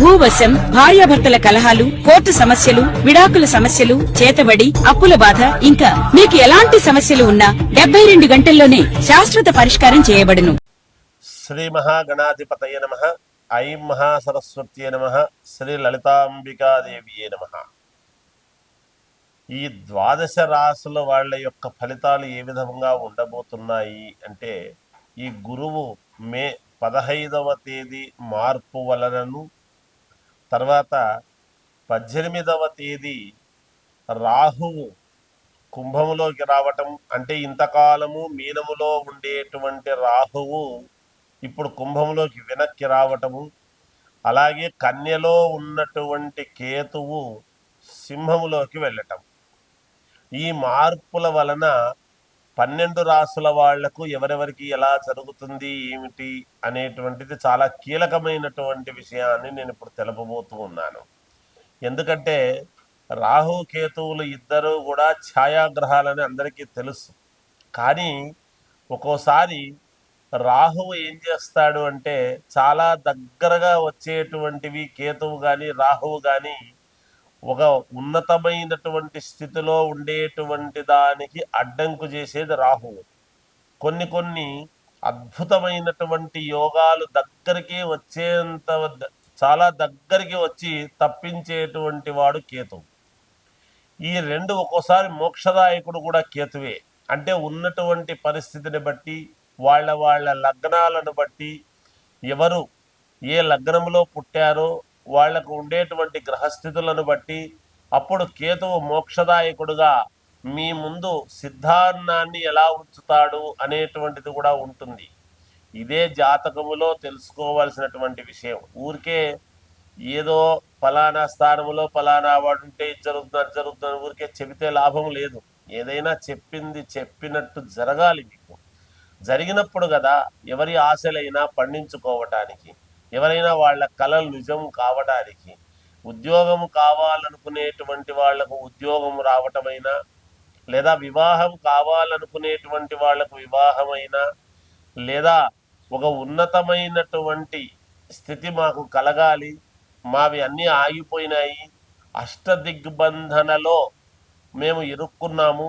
భూవశం భార్యాభర్తల కలహాలు కోర్టు సమస్యలు విడాకుల సమస్యలు చేతబడి అప్పుల బాధ ఇంకా మీకు ఎలాంటి సమస్యలు ఉన్నా డెబ్బై రెండు గంటల్లోనే శాశ్వత పరిష్కారం చేయబడును. శ్రీ మహాగణాధిపతయ నమ. ఐం మహాసరస్వత్యే నమ. శ్రీ లలితాంబికాదేవియే నమ. ఈ ద్వాదశ రాసుల వాళ్ళ యొక్క ఫలితాలు ఏ విధంగా ఉండబోతున్నాయి అంటే ఈ గురువు మే పదహైదవ తేదీ మార్పు వలనను తర్వాత పద్దెనిమిదవ తేదీ రాహువు కుంభములోకి రావటం అంటే ఇంతకాలము మీనములో ఉండేటువంటి రాహువు ఇప్పుడు కుంభంలోకి వెనక్కి రావటము. అలాగే కన్యలో ఉన్నటువంటి కేతువు సింహములోకి వెళ్ళటం. ఈ మార్పుల వలన పన్నెండు రాసుల వాళ్ళకు ఎవరెవరికి ఎలా జరుగుతుంది ఏమిటి అనేటువంటిది చాలా కీలకమైనటువంటి విషయాన్ని నేను ఇప్పుడు తెలపబోతూ ఉన్నాను. ఎందుకంటే రాహు కేతువులు ఇద్దరు కూడా ఛాయాగ్రహాలని అందరికీ తెలుసు. కానీ ఒక్కోసారి రాహువు ఏం చేస్తాడు అంటే చాలా దగ్గరగా వచ్చేటువంటివి కేతువు కానీ రాహువు కానీ ఒక ఉన్నతమైనటువంటి స్థితిలో ఉండేటువంటి దానికి అడ్డంకు చేసేది రాహువు. కొన్ని కొన్ని అద్భుతమైనటువంటి యోగాలు దగ్గరికి వచ్చేంత చాలా దగ్గరికి వచ్చి తప్పించేటువంటి వాడు కేతు ఈ రెండు ఒక్కోసారి మోక్షదాయకుడు కూడా కేతువే. అంటే ఉన్నటువంటి పరిస్థితిని బట్టి వాళ్ళ వాళ్ళ లగ్నాలను బట్టి ఎవరు ఏ లగ్నంలో పుట్టారో వాళ్ళకు ఉండేటువంటి గ్రహస్థితులను బట్టి అప్పుడు కేతువు మోక్షదాయకుడుగా మీ ముందు సిద్ధాన్నాన్ని ఎలా ఉంచుతాడు అనేటువంటిది కూడా ఉంటుంది. ఇదే జాతకములో తెలుసుకోవాల్సినటువంటి విషయం. ఊరికే ఏదో ఫలానా స్థానములో ఫలానా వాడు ఉంటే జరుగుతుంది అది జరుగుతుంది ఊరికే చెబితే లాభం లేదు. ఏదైనా చెప్పింది చెప్పినట్టు జరగాలి మీకు. జరిగినప్పుడు కదా ఎవరి ఆశలైనా పండించుకోవటానికి. ఎవరైనా వాళ్ళ కళలు నిజం కావడానికి ఉద్యోగం కావాలనుకునేటువంటి వాళ్ళకు ఉద్యోగం రావటమైనా లేదా వివాహం కావాలనుకునేటువంటి వాళ్ళకు వివాహమైనా లేదా ఒక ఉన్నతమైనటువంటి స్థితి మాకు కలగాలి మావి అన్నీ ఆగిపోయినాయి అష్టదిగ్బంధనలో మేము ఇరుక్కున్నాము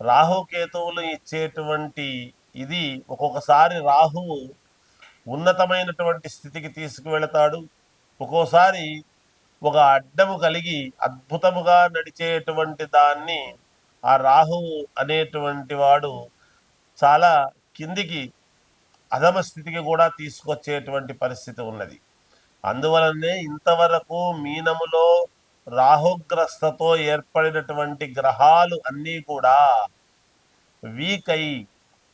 రాహుకేతువులు ఇచ్చేటువంటి ఇది ఒక్కొక్కసారి రాహువు ఉన్నతమైనటువంటి స్థితికి తీసుకువెళతాడు. ఒక్కోసారి ఒక అడ్డము కలిగి అద్భుతముగా నడిచేటువంటి దాన్ని ఆ రాహువు అనేటువంటి వాడు చాలా కిందికి అధమ స్థితికి కూడా తీసుకొచ్చేటువంటి పరిస్థితి ఉన్నది. అందువలనే ఇంతవరకు మీనములో రాహుగ్రస్తతో ఏర్పడినటువంటి గ్రహాలు అన్నీ కూడా వీక్ అయి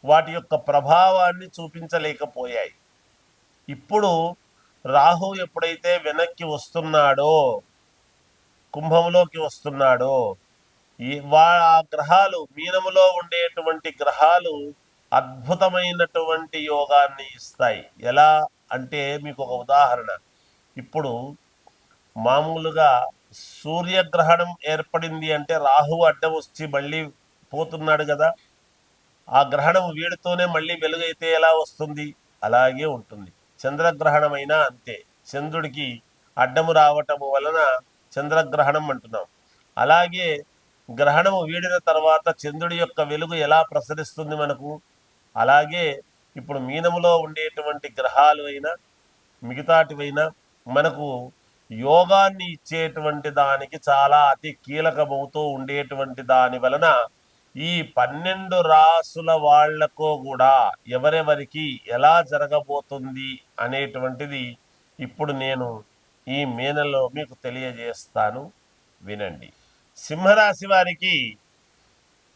వాటి యొక్క ప్రభావాన్ని చూపించలేకపోయాయి. ఇప్పుడు రాహు ఎప్పుడైతే వెనక్కి వస్తున్నాడో కుంభంలోకి వస్తున్నాడో ఈ వా ఆ గ్రహాలు మీనములో ఉండేటువంటి గ్రహాలు అద్భుతమైనటువంటి యోగాన్ని ఇస్తాయి. ఎలా అంటే మీకు ఒక ఉదాహరణ. ఇప్పుడు మామూలుగా సూర్యగ్రహణం ఏర్పడింది అంటే రాహు అడ్డం వచ్చి మళ్ళీ పోతున్నాడు కదా. ఆ గ్రహణం వీడితోనే మళ్ళీ వెలుగైతే ఎలా వస్తుంది? అలాగే ఉంటుంది. చంద్రగ్రహణమైనా అంతే. చంద్రుడికి అడ్డము రావటము వలన చంద్రగ్రహణం అంటున్నాం. అలాగే గ్రహణము వీడిన తర్వాత చంద్రుడి యొక్క వెలుగు ఎలా ప్రసరిస్తుంది మనకు? అలాగే ఇప్పుడు మీనములో ఉండేటువంటి గ్రహాలు అయినా మిగతాటివైనా మనకు యోగాన్ని ఇచ్చేటువంటి దానికి చాలా అతి కీలకమవుతూ ఉండేటువంటి దాని వలన ఈ పన్నెండు రాసుల వాళ్ళకు కూడా ఎవరెవరికి ఎలా జరగబోతుంది అనేటువంటిది ఇప్పుడు నేను ఈ మేనలో మీకు తెలియజేస్తాను. వినండి. సింహరాశి వారికి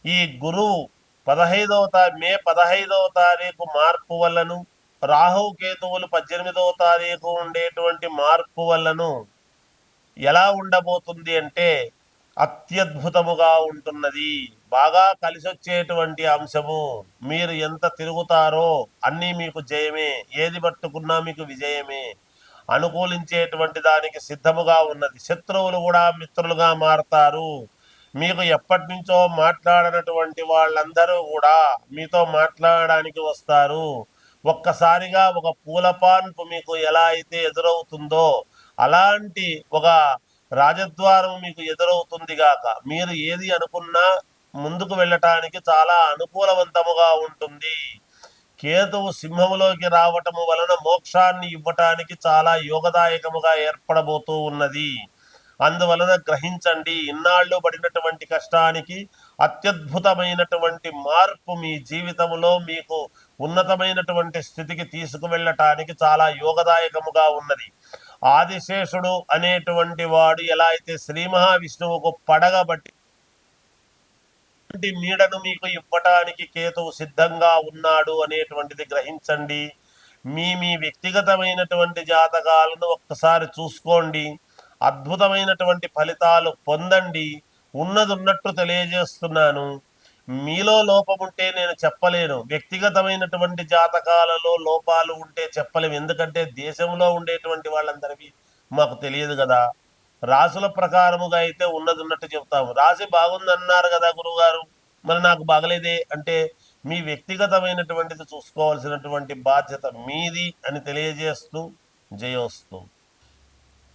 ఈ గురువు పదహైదవ తా మే పదహైదవ తారీఖు మార్పు వల్లను రాహు కేతువులు పద్దెనిమిదవ తారీఖు ఉండేటువంటి మార్పు వల్లను ఎలా ఉండబోతుంది అంటే అత్యద్భుతముగా ఉంటున్నది. బాగా కలిసొచ్చేటువంటి అంశము. మీరు ఎంత తిరుగుతారో అన్నీ మీకు జయమే. ఏది పట్టుకున్నా మీకు విజయమే. అనుకూలించేటువంటి దానికి సిద్ధముగా ఉన్నది. శత్రువులు కూడా మిత్రులుగా మారతారు. మీకు ఎప్పటి నుంచో మాట్లాడనటువంటి వాళ్ళందరూ కూడా మీతో మాట్లాడడానికి వస్తారు. ఒక్కసారిగా ఒక పూలపాన్పు మీకు ఎలా అయితే ఎదురవుతుందో అలాంటి ఒక రాజద్వారం మీకు ఎదురవుతుంది గాక. మీరు ఏది అనుకున్నా ముందుకు వెళ్ళటానికి చాలా అనుకూలవంతముగా ఉంటుంది. కేతువు సింహములోకి రావటము వలన మోక్షాన్ని ఇవ్వటానికి చాలా యోగదాయకముగా ఏర్పడబోతూ ఉన్నది. అందువలన గ్రహించండి ఇన్నాళ్ళు పడినటువంటి కష్టానికి అత్యద్భుతమైనటువంటి మార్పు మీ జీవితంలో మీకు ఉన్నతమైనటువంటి స్థితికి తీసుకువెళ్ళటానికి చాలా యోగదాయకముగా ఉన్నది. ఆదిశేషుడు అనేటువంటి వాడు ఎలా అయితే శ్రీ మహావిష్ణువుకు పడగబట్టి ఎటువంటి నీడను మీకు ఇవ్వటానికి కేతువు సిద్ధంగా ఉన్నాడు అనేటువంటిది గ్రహించండి. మీ మీ వ్యక్తిగతమైనటువంటి జాతకాలను ఒక్కసారి చూసుకోండి. అద్భుతమైనటువంటి ఫలితాలు పొందండి. ఉన్నది ఉన్నట్టు తెలియజేస్తున్నాను. మీలో లోపం ఉంటే నేను చెప్పలేను. వ్యక్తిగతమైనటువంటి జాతకాలలో లోపాలు ఉంటే చెప్పలేము. ఎందుకంటే దేశంలో ఉండేటువంటి వాళ్ళందరివి మాకు తెలియదు కదా. రాసుల ప్రకారముగా అయితే ఉన్నది ఉన్నట్టు చెప్తాము రాశి బాగుందన్నారు కదా గురువుగారు. మరి నాకు బాగలేదే అంటే మీ వ్యక్తిగతమైనటువంటిది చూసుకోవాల్సినటువంటి బాధ్యత మీది అని తెలియజేస్తూ జయోస్తు.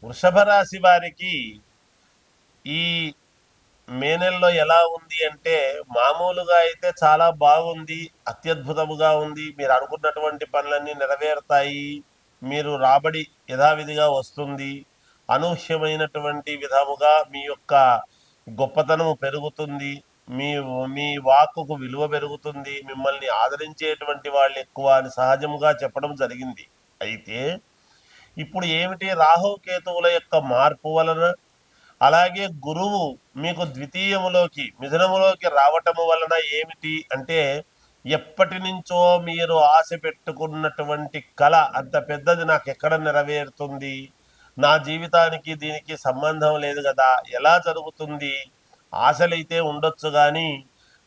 వృషభ రాశి వారికి ఈ మే నెలలో ఎలా ఉంది అంటే మామూలుగా అయితే చాలా బాగుంది అత్యద్భుతముగా ఉంది. మీరు అనుకున్నటువంటి పనులన్నీ నెరవేరుతాయి. మీరు రాబడి యథావిధిగా వస్తుంది. అనూహ్యమైనటువంటి విధముగా మీ యొక్క గొప్పతనము పెరుగుతుంది. మీ మీ వాక్కుకు విలువ పెరుగుతుంది. మిమ్మల్ని ఆదరించేటువంటి వాళ్ళు ఎక్కువ అని సహజముగా చెప్పడం జరిగింది. అయితే ఇప్పుడు ఏమిటి రాహుకేతువుల యొక్క మార్పు వలన అలాగే గురువు మీకు ద్వితీయములోకి మిథునములోకి రావటము వలన ఏమిటి అంటే ఎప్పటి నుంచో మీరు ఆశ పెట్టుకున్నటువంటి కళ అంత పెద్దది నాకు ఎక్కడ నెరవేరుతుంది? నా జీవితానికి దీనికి సంబంధం లేదు కదా ఎలా జరుగుతుంది? ఆశలైతే ఉండొచ్చు కానీ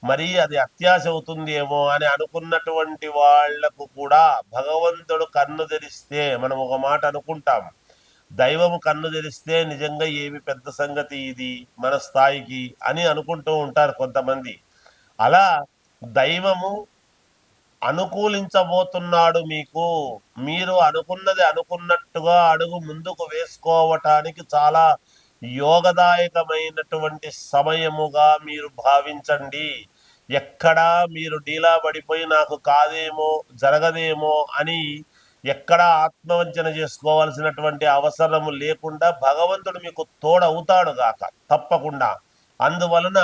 మరి అది అత్యాశ అవుతుంది ఏమో అని అనుకున్నటువంటి వాళ్ళకు కూడా భగవంతుడు కన్ను తెరిస్తే మనం ఒక మాట అనుకుంటాం. దైవము కన్ను తెరిస్తే నిజంగా ఏమి పెద్ద సంగతి ఇది మన స్థాయికి అని అనుకుంటూ ఉంటారు కొంతమంది. అలా దైవము అనుకూలించబోతున్నాడు మీకు. మీరు అనుకున్నది అనుకున్నట్టుగా అడుగు ముందుకు వేసుకోవటానికి చాలా యోగదాయకమైనటువంటి సమయముగా మీరు భావించండి. ఎక్కడా మీరు డీలా పడిపోయి నాకు కాదేమో జరగదేమో అని ఎక్కడా ఆత్మవంచన చేసుకోవాల్సినటువంటి అవసరము లేకుండా భగవంతుడు మీకు తోడవుతాడు గాక తప్పకుండా. అందువలన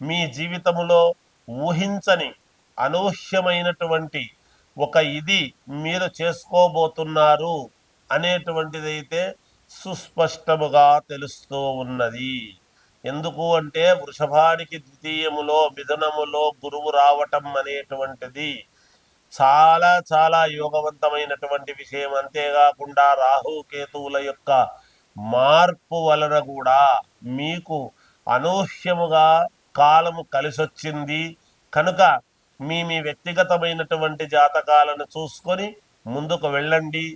మీ జీవితములో ఊహించని అనూహ్యమైనటువంటి ఒక ఇది మీరు చేసుకోబోతున్నారు అనేటువంటిదైతే సుస్పష్టముగా తెలుస్తూ ఉన్నది. ఎందుకు అంటే వృషభానికి ద్వితీయములో మిథునములో గురువు రావటం అనేటువంటిది చాలా చాలా యోగవంతమైనటువంటి విషయం. అంతేకాకుండా రాహుకేతువుల యొక్క మార్పు వలన కూడా మీకు అనూహ్యముగా కాలము కలిసొచ్చింది. కనుక మీ మీ వ్యక్తిగతమైనటువంటి జాతకాలను చూసుకొని ముందుకు వెళ్ళండి.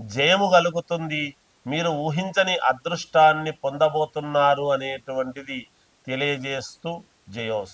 జయము కలుగుతుంది. మీరు ఊహించని అదృష్టాన్ని పొందబోతున్నారు అనేటువంటిది తెలియజేస్తూ జయోస్.